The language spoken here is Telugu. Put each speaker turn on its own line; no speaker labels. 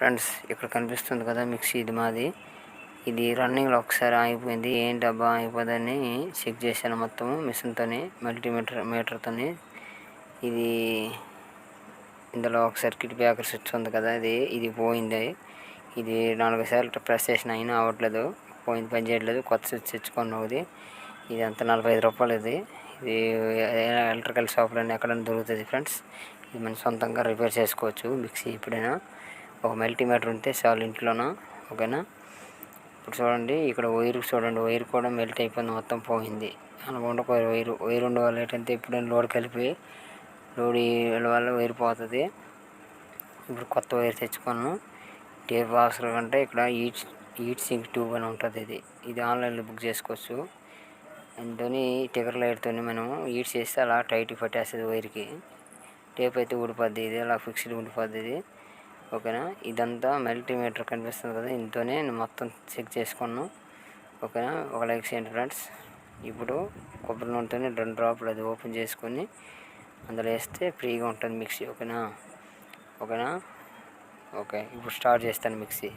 ఫ్రెండ్స్ ఇక్కడ కనిపిస్తుంది కదా మిక్సీ ఇది మాది. ఇది రన్నింగ్లో ఒకసారి ఆగిపోయింది. ఏంటి డబ్బా ఆగిపోదని చెక్ చేశాను మొత్తం మిషన్తోని మల్టీమీటర్ మీటర్తోని. ఇది ఇందులో ఒక సర్క్యూట్ బ్రేకర్ స్విచ్ ఉంది కదా ఇది ఇది పోయింది. ఇది నాలుగు సార్లు ప్రెస్ చేసిన అయినా అవ్వట్లేదు. పోయింది పని చేయట్లేదు. కొత్త స్విచ్ తెచ్చుకున్నది ఇది. అంత నలభై ఐదు రూపాయలు ఇది. ఇది ఎలక్ట్రికల్ షాప్లోనే ఎక్కడైనా దొరుకుతుంది ఫ్రెండ్స్. ఇది మనం సొంతంగా రిపేర్ చేసుకోవచ్చు మిక్సీ ఎప్పుడైనా. ఒక మల్టీమీటర్ ఉంటే చాలు ఇంట్లోన? ఓకేనా? ఇప్పుడు చూడండి ఇక్కడ వైర్ చూడండి వైర్ కూడా మెల్ట్ అయిపోయింది మొత్తం పోయింది. అనుకుంటే ఒక వైర్ వైర్ ఉండేవాళ్ళు ఏంటంటే ఎప్పుడైనా లోడ్ కలిపి లోడ్ వల్ల వైర్ పోతుంది. ఇప్పుడు కొత్త వైర్ తెచ్చుకున్నాను. టేప్ అవసరం కంటే ఇక్కడ ఈట్ ఈట్ సింక్ ట్యూబ్ అని ఉంటుంది ఇది. ఇది ఆన్లైన్లో బుక్ చేసుకోవచ్చు. దాంతో టిగర్ లైట్తో మనం ఈట్ చేస్తే అలా టైట్ పట్టేస్తుంది వైర్కి. టేప్ అయితే ఊడిపోద్ది ఇది అలా ఫిక్స్డ్ ఉండిపోద్ది ఇది. ఓకేనా? ఇదంతా మల్టీమీటర్ కనిపిస్తుంది కదా ఇంతోనే నేను మొత్తం చెక్ చేసుకున్నాను. ఓకేనా? ఒక లైక్ చేయండి ఫ్రెండ్స్. ఇప్పుడు కొబ్బరి నూనెతో రెండు డ్రాప్లు అది ఓపెన్ చేసుకొని అందులో వేస్తే ఫ్రీగా ఉంటుంది మిక్సీ ఓకేనా? ఓకేనా? ఓకే ఇప్పుడు స్టార్ట్ చేస్తాను మిక్సీ.